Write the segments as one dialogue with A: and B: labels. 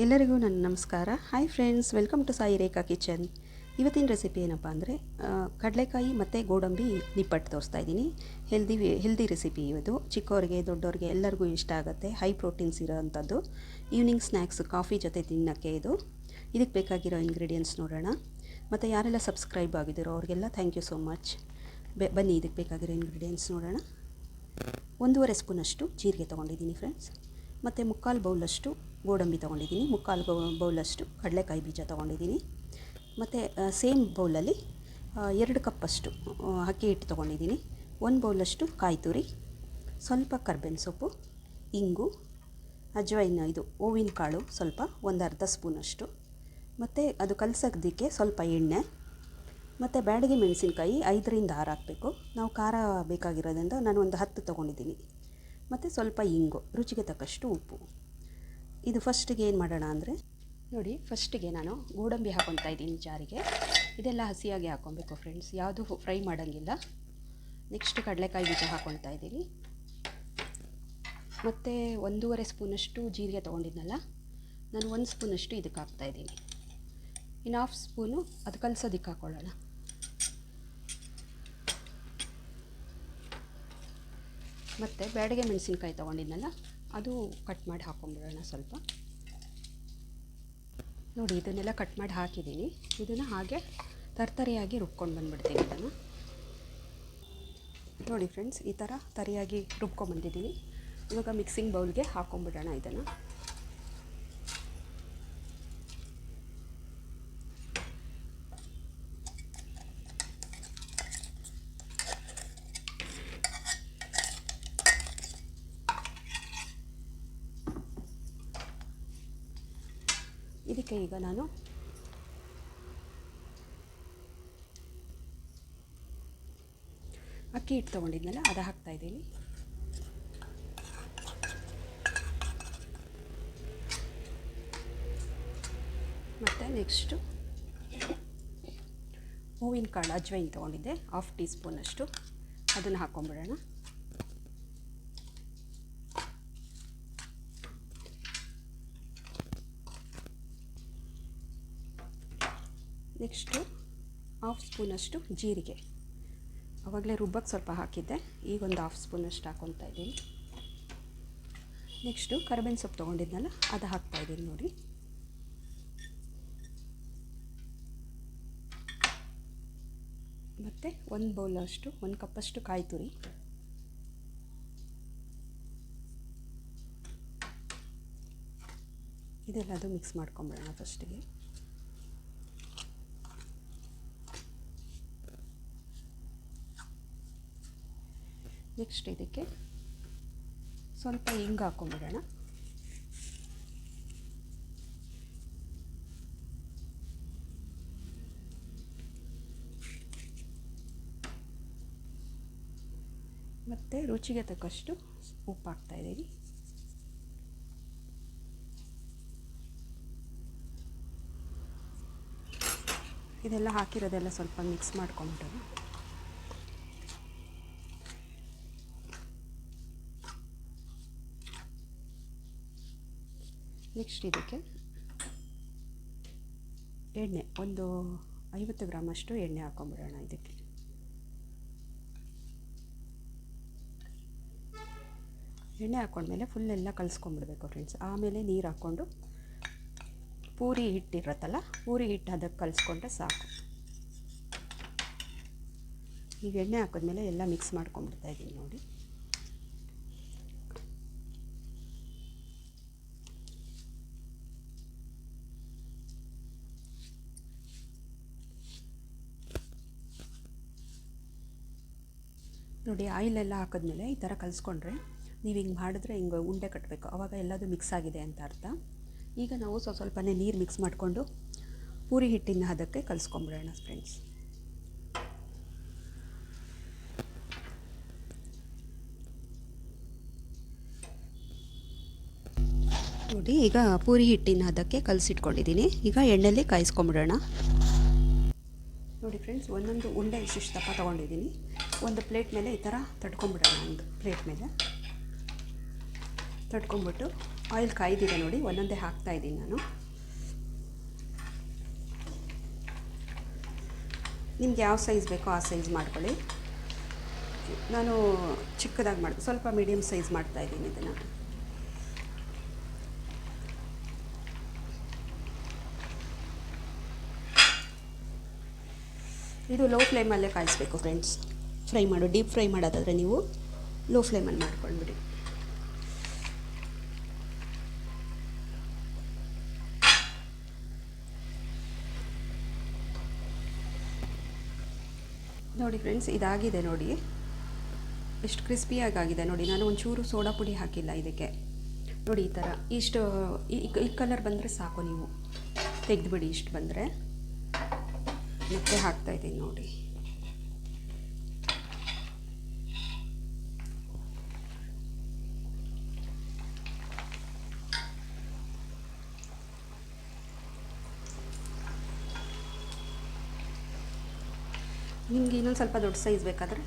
A: ಎಲ್ಲರಿಗೂ ನನ್ನ ನಮಸ್ಕಾರ. Hi friends welcome to Sai Rekha kitchen ಇವತ್ತಿನ ರೆಸಿಪಿ ಏನಪ್ಪ ಅಂದರೆ ಕಡಲೆಕಾಯಿ ಮತ್ತು ಗೋಡಂಬಿ ನಿಪ್ಪಟ್ಟು ತೋರಿಸ್ತಾ ಇದ್ದೀನಿ. ಹೆಲ್ದಿ ಹೆಲ್ದಿ ರೆಸಿಪಿ ಇದು. ಚಿಕ್ಕವರಿಗೆ ದೊಡ್ಡವ್ರಿಗೆ ಎಲ್ಲರಿಗೂ ಇಷ್ಟ ಆಗುತ್ತೆ. ಹೈ ಪ್ರೋಟೀನ್ಸ್ ಇರೋವಂಥದ್ದು ಈವ್ನಿಂಗ್ ಸ್ನ್ಯಾಕ್ಸ್ ಕಾಫಿ ಜೊತೆ ತಿನ್ನೋಕ್ಕೆ ಇದು. ಇದಕ್ಕೆ ಬೇಕಾಗಿರೋ ಇಂಗ್ರೀಡಿಯೆಂಟ್ಸ್ ನೋಡೋಣ. ಮತ್ತು ಯಾರೆಲ್ಲ ಸಬ್ಸ್ಕ್ರೈಬ್ ಆಗಿದ್ದೀರೋ ಅವ್ರಿಗೆಲ್ಲ ಥ್ಯಾಂಕ್ ಯು ಸೋ ಮಚ್ ಬೆ, ಬನ್ನಿ, ಇದಕ್ಕೆ ಬೇಕಾಗಿರೋ ಇಂಗ್ರೀಡಿಯೆಂಟ್ಸ್ ನೋಡೋಣ. ಒಂದೂವರೆ ಸ್ಪೂನಷ್ಟು ಜೀರಿಗೆ ತೊಗೊಂಡಿದ್ದೀನಿ ಫ್ರೆಂಡ್ಸ್ ಮತ್ತು ಮುಕ್ಕಾಲು ಬೌಲಷ್ಟು ಗೋಡಂಬಿ ತೊಗೊಂಡಿದ್ದೀನಿ, ಮುಕ್ಕಾಲು ಬೌಲಷ್ಟು ಕಡಲೆಕಾಯಿ ಬೀಜ ತೊಗೊಂಡಿದ್ದೀನಿ. ಮತ್ತು ಸೇಮ್ ಬೌಲಲ್ಲಿ ಎರಡು ಕಪ್ಪಷ್ಟು ಅಕ್ಕಿ ಹಿಟ್ಟು ತೊಗೊಂಡಿದ್ದೀನಿ. ಒಂದು ಬೌಲಷ್ಟು ಕಾಯಿ ತುರಿ ಸ್ವಲ್ಪ ಕರ್ಬೇವಿನ ಸೊಪ್ಪು, ಇಂಗು ಅಜ್ವೈನ್ ಇದು ಹೂವಿನ ಕಾಳು ಸ್ವಲ್ಪ, ಒಂದು ಅರ್ಧ ಸ್ಪೂನಷ್ಟು. ಮತ್ತು ಅದು ಕಲಸೋದಕ್ಕೆ ಸ್ವಲ್ಪ ಎಣ್ಣೆ, ಮತ್ತು ಬ್ಯಾಡಗಿ ಮೆಣಸಿನ್ಕಾಯಿ ಐದರಿಂದ ಆರು ಹಾಕಬೇಕು. ನಾವು ಖಾರ ಬೇಕಾಗಿರೋದ್ರಿಂದ ನಾನು ಒಂದು ಹತ್ತು ತೊಗೊಂಡಿದ್ದೀನಿ. ಮತ್ತು ಸ್ವಲ್ಪ ಇಂಗು, ರುಚಿಗೆ ತಕ್ಕಷ್ಟು ಉಪ್ಪು. ಇದು ಫಸ್ಟಿಗೆ ಏನು ಮಾಡೋಣ ಅಂದರೆ, ನೋಡಿ ಫಸ್ಟಿಗೆ ನಾನು ಗೋಡಂಬಿ ಹಾಕೊತಾ ಇದ್ದೀನಿ ಜಾರಿಗೆ. ಇದೆಲ್ಲ ಹಸಿಯಾಗಿ ಹಾಕ್ಕೊಬೇಕು ಫ್ರೆಂಡ್ಸ್ ಯಾವುದು ಫ್ರೈ ಮಾಡೋಂಗಿಲ್ಲ. ನೆಕ್ಸ್ಟ್ ಕಡಲೆಕಾಯಿ ಬೀಜ ಹಾಕ್ಕೊಳ್ತಾ ಇದ್ದೀನಿ. ಮತ್ತು ಒಂದೂವರೆ ಸ್ಪೂನಷ್ಟು ಜೀರಿಗೆ ತೊಗೊಂಡಿದ್ನಲ್ಲ, ನಾನು ಒಂದು ಸ್ಪೂನಷ್ಟು ಇದಕ್ಕೆ ಹಾಕ್ತಾಯಿದ್ದೀನಿ ಇನ್ನು ಹಾಫ್ ಸ್ಪೂನು ಅದು ಕಲಸೋದಕ್ಕೆ ಹಾಕ್ಕೊಳ್ಳೋಣ ಮತ್ತು ಬ್ಯಾಡಗೆ ಮೆಣಸಿನ್ಕಾಯಿ ತೊಗೊಂಡಿದ್ನಲ್ಲ ಅದು ಕಟ್ ಮಾಡಿ ಹಾಕ್ಕೊಂಬಿಡೋಣ ಸ್ವಲ್ಪ. ನೋಡಿ, ಇದನ್ನೆಲ್ಲ ಕಟ್ ಮಾಡಿ ಹಾಕಿದ್ದೀನಿ. ಇದನ್ನು ಹಾಗೆ ತರ್ತರಿಯಾಗಿ ರುಬ್ಕೊಂಡು ಬಂದುಬಿಡ್ತೀನಿ ಇದನ್ನು. ನೋಡಿ ಫ್ರೆಂಡ್ಸ್ ಈ ಥರ ತರಿಯಾಗಿ ರುಬ್ಕೊಂಡ್ಬಂದಿದ್ದೀನಿ ಇವಾಗ ಮಿಕ್ಸಿಂಗ್ ಬೌಲ್ಗೆ ಹಾಕ್ಕೊಂಬಿಡೋಣ ಇದನ್ನು. ಇದಕ್ಕೆ ಈಗ ನಾನು ಅಕ್ಕಿ ಹಿಟ್ಟು ತೊಗೊಂಡಿದ್ನಲ್ಲ, ಅದು ಹಾಕ್ತಾಯಿದ್ದೀನಿ ಮತ್ತು ನೆಕ್ಸ್ಟು ಹೂವಿನ ಕಾಳು ಅಜ್ವೈನ್ ತೊಗೊಂಡಿದ್ದೆ ಹಾಫ್ ಟೀ ಸ್ಪೂನಷ್ಟು ಅದನ್ನು ಹಾಕ್ಕೊಂಬಿಡೋಣ ನೆಕ್ಸ್ಟು ಹಾಫ್ ಸ್ಪೂನಷ್ಟು ಜೀರಿಗೆ. ಆವಾಗಲೇ ರುಬ್ಬಕ್ಕೆ ಸ್ವಲ್ಪ ಹಾಕಿದ್ದೆ ಈಗ ಒಂದು ಹಾಫ್ ಸ್ಪೂನಷ್ಟು ಹಾಕ್ಕೊತಾ ಇದ್ದೀನಿ. ನೆಕ್ಸ್ಟು ಕರಿಬೇವಿನ ಸೊಪ್ಪು ತೊಗೊಂಡಿದ್ನಲ್ಲ, ಅದು ಹಾಕ್ತಾಯಿದ್ದೀನಿ ನೋಡಿ. ಮತ್ತು ಒಂದು ಬೌಲಷ್ಟು, ಒಂದು ಕಪ್ಪಷ್ಟು ಕಾಯಿ ತುರಿ. ಇದೆಲ್ಲದು ಮಿಕ್ಸ್ ಮಾಡ್ಕೊಂಬಿಡೋಣ ಫಸ್ಟಿಗೆ ನೆಕ್ಸ್ಟ್ ಇದಕ್ಕೆ ಸ್ವಲ್ಪ ಹಿಂಗ್ ಹಾಕೊಂಡ್ಬಿಡೋಣ ಮತ್ತು ರುಚಿಗೆ ತಕ್ಕಷ್ಟು ಉಪ್ಪು ಹಾಕ್ತಾಯಿದ್ದೀನಿ ಇದೆಲ್ಲ ಹಾಕಿರೋದೆಲ್ಲ ಸ್ವಲ್ಪ ಮಿಕ್ಸ್ ಮಾಡ್ಕೊಂಬಿಡೋಣ. ನೆಕ್ಸ್ಟ್ ಇದಕ್ಕೆ? ಎಣ್ಣೆ, ಒಂದು ಐವತ್ತು ಗ್ರಾಮಷ್ಟು ಎಣ್ಣೆ ಹಾಕೊಂಬಿಡೋಣ ಇದಕ್ಕೆ. ಎಣ್ಣೆ ಹಾಕೊಂಡ್ಮೇಲೆ ಫುಲ್ ಎಲ್ಲ ಕಲಿಸ್ಕೊಂಬಿಡ್ಬೇಕು ಫ್ರೆಂಡ್ಸ್ ಆಮೇಲೆ ನೀರು ಹಾಕ್ಕೊಂಡು ಪೂರಿ ಹಿಟ್ಟಿರತ್ತಲ್ಲ, ಪೂರಿ ಹಿಟ್ಟು ಅದಕ್ಕೆ ಕಲಿಸ್ಕೊಂಡ್ರೆ ಸಾಕು. ಈಗ ಎಣ್ಣೆ ಹಾಕಿದ್ಮೇಲೆ ಎಲ್ಲ ಮಿಕ್ಸ್ ಮಾಡ್ಕೊಂಬಿಡ್ತಾ ಇದ್ದೀನಿ ನೋಡಿ. ನೋಡಿ ಆಯಿಲೆಲ್ಲ ಹಾಕಿದ್ಮೇಲೆ ಈ ಥರ ಕಲಿಸ್ಕೊಂಡ್ರೆ ನೀವು ಹಿಂಗೆ ಮಾಡಿದ್ರೆ ಹಿಂಗೆ ಉಂಡೆ ಕಟ್ಟಬೇಕು ಆವಾಗ ಎಲ್ಲದೂ ಮಿಕ್ಸ್ ಆಗಿದೆ ಅಂತ ಅರ್ಥ. ಈಗ ನಾವು ಸ್ವಲ್ಪ ಸ್ವಲ್ಪನೇ ನೀರು ಮಿಕ್ಸ್ ಮಾಡಿಕೊಂಡು ಪೂರಿ ಹಿಟ್ಟಿನ ಹದಕ್ಕೆ ಕಲಿಸ್ಕೊಂಬಿಡೋಣ ಫ್ರೆಂಡ್ಸ್ ನೋಡಿ, ಈಗ ಪೂರಿ ಹಿಟ್ಟಿನ ಹದಕ್ಕೆ ಕಲಸಿಟ್ಕೊಂಡಿದ್ದೀನಿ. ಈಗ ಎಣ್ಣೆಯಲ್ಲಿ ಕಾಯಿಸ್ಕೊಂಬಿಡೋಣ. ನೋಡಿ ಫ್ರೆಂಡ್ಸ್ ಒಂದೊಂದು ಉಂಡೆ ಇಷ್ಟಿಷ್ಟು ದಪ್ಪ ತೊಗೊಂಡಿದ್ದೀನಿ. ಒಂದು ಪ್ಲೇಟ್ ಮೇಲೆ ಈ ಥರ ತಡ್ಕೊಂಬಿಡೋಣ ಒಂದು ಪ್ಲೇಟ್ ಮೇಲೆ. ತಡ್ಕೊಂಬಿಟ್ಟು ಆಯಿಲ್ ಕಾಯ್ದಿದೆ ನೋಡಿ, ಒಂದೊಂದೇ ಹಾಕ್ತಾ ಇದ್ದೀನಿ ನಾನು. ನಿಮ್ಗೆ ಯಾವ ಸೈಜ್ ಬೇಕೋ ಆ ಸೈಜ್ ಮಾಡ್ಕೊಳ್ಳಿ. ನಾನು ಚಿಕ್ಕದಾಗಿ ಮಾಡಿ ಸ್ವಲ್ಪ ಮೀಡಿಯಮ್ ಸೈಜ್ ಮಾಡ್ತಾ ಇದ್ದೀನಿ ಇದನ್ನು. ಇದು ಲೋ ಫ್ಲೇಮಲ್ಲೇ ಕಾಯಿಸ್ಬೇಕು ಫ್ರೆಂಡ್ಸ್ ಫ್ರೈ ಮಾಡು ಡೀಪ್ ಫ್ರೈ ಮಾಡೋದಾದರೆ ನೀವು ಲೋ ಫ್ಲೇಮಲ್ಲಿ ಮಾಡ್ಕೊಂಡ್ಬಿಡಿ ನೋಡಿ ಫ್ರೆಂಡ್ಸ್ ಇದಾಗಿದೆ ನೋಡಿ. ಎಷ್ಟು ಕ್ರಿಸ್ಪಿಯಾಗಿ ಆಗಿದೆ ನೋಡಿ. ನಾನು ಒಂಚೂರು ಸೋಡಾ ಪುಡಿ ಹಾಕಿಲ್ಲ ಇದಕ್ಕೆ. ನೋಡಿ ಈ ಥರ ಇಷ್ಟು, ಈ ಕಲರ್ ಬಂದರೆ ಸಾಕು ನೀವು. ತೆಗೆದುಬಿಡಿ ಇಷ್ಟು ಬಂದರೆ. ಮತ್ತೆ ಹಾಕ್ತಾ ಇದ್ದೀನಿ ನೋಡಿ. ನಿಮ್ಗೆ ಇನ್ನೊಂದು ಸ್ವಲ್ಪ ದೊಡ್ಡ ಸೈಜ್ ಬೇಕಾದರೆ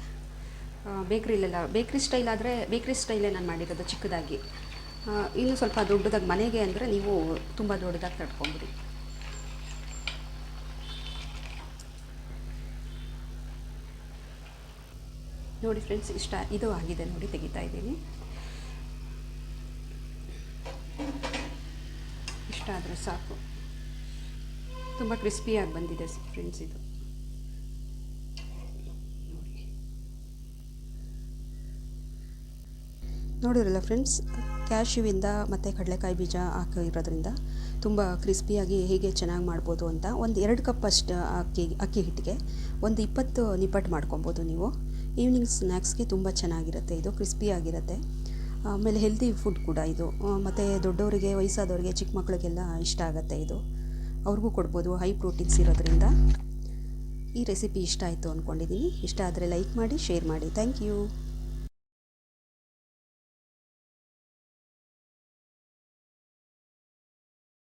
A: ಬೇಕ್ರಿಲೆಲ್ಲ ಬೇಕ್ರಿ ಸ್ಟೈಲ್ ಆದರೆ ಬೇಕ್ರಿ ಸ್ಟೈಲೇ ನಾನು ಮಾಡಿರೋದು ಚಿಕ್ಕದಾಗಿ. ಇನ್ನೂ ಸ್ವಲ್ಪ ದೊಡ್ಡದಾಗಿ ಮನೆಗೆ ಅಂದರೆ ನೀವು ತುಂಬ ದೊಡ್ಡದಾಗಿ ತಡ್ಕೊಂಬಿಡಿ ನೋಡಿ ಫ್ರೆಂಡ್ಸ್, ಇಷ್ಟ, ಇದು ಆಗಿದೆ ನೋಡಿ, ತೆಗಿತಾ ಇದ್ದೀನಿ. ಇಷ್ಟ ಆದರೆ ಸಾಕು. ತುಂಬ ಕ್ರಿಸ್ಪಿಯಾಗಿ ಬಂದಿದೆ ಫ್ರೆಂಡ್ಸ್ ಇದು. ನೋಡಿ ನೋಡಿದ್ರಲ್ಲ ಫ್ರೆಂಡ್ಸ್ ಕ್ಯಾಶ್ಯೂವಿಂದ ಮತ್ತು ಕಡಲೆಕಾಯಿ ಬೀಜ ಹಾಕಿರೋದ್ರಿಂದ ತುಂಬ ಕ್ರಿಸ್ಪಿಯಾಗಿ ಹೇಗೆ ಚೆನ್ನಾಗಿ ಮಾಡ್ಬೋದು ಅಂತ ಒಂದು ಎರಡು ಕಪ್ ಅಷ್ಟು ಅಕ್ಕಿ ಅಕ್ಕಿ ಹಿಟ್ಟಿಗೆ ಒಂದು ಇಪ್ಪತ್ತು ನಿಪ್ಪಟ್ಟು ಮಾಡ್ಕೊಬೋದು ನೀವು. ಈವ್ನಿಂಗ್ ಸ್ನ್ಯಾಕ್ಸ್ಗೆ ತುಂಬ ಚೆನ್ನಾಗಿರುತ್ತೆ. ಇದು ಕ್ರಿಸ್ಪಿಯಾಗಿರುತ್ತೆ ಆಮೇಲೆ ಹೆಲ್ದಿ ಫುಡ್ ಕೂಡ ಇದು. ಮತ್ತು ದೊಡ್ಡವರಿಗೆ, ವಯಸ್ಸಾದವರಿಗೆ, ಚಿಕ್ಕ ಮಕ್ಕಳಿಗೆಲ್ಲ ಇಷ್ಟ ಆಗುತ್ತೆ ಇದು. ಅವ್ರಿಗೂ ಕೊಡ್ಬೋದು. ಹೈ ಪ್ರೋಟೀನ್ಸ್ ಇರೋದ್ರಿಂದ ಈ ರೆಸಿಪಿ ಇಷ್ಟ ಆಯಿತು ಅಂದ್ಕೊಂಡಿದ್ದೀನಿ ಇಷ್ಟ ಆದರೆ ಲೈಕ್ ಮಾಡಿ ಶೇರ್ ಮಾಡಿ. Thank you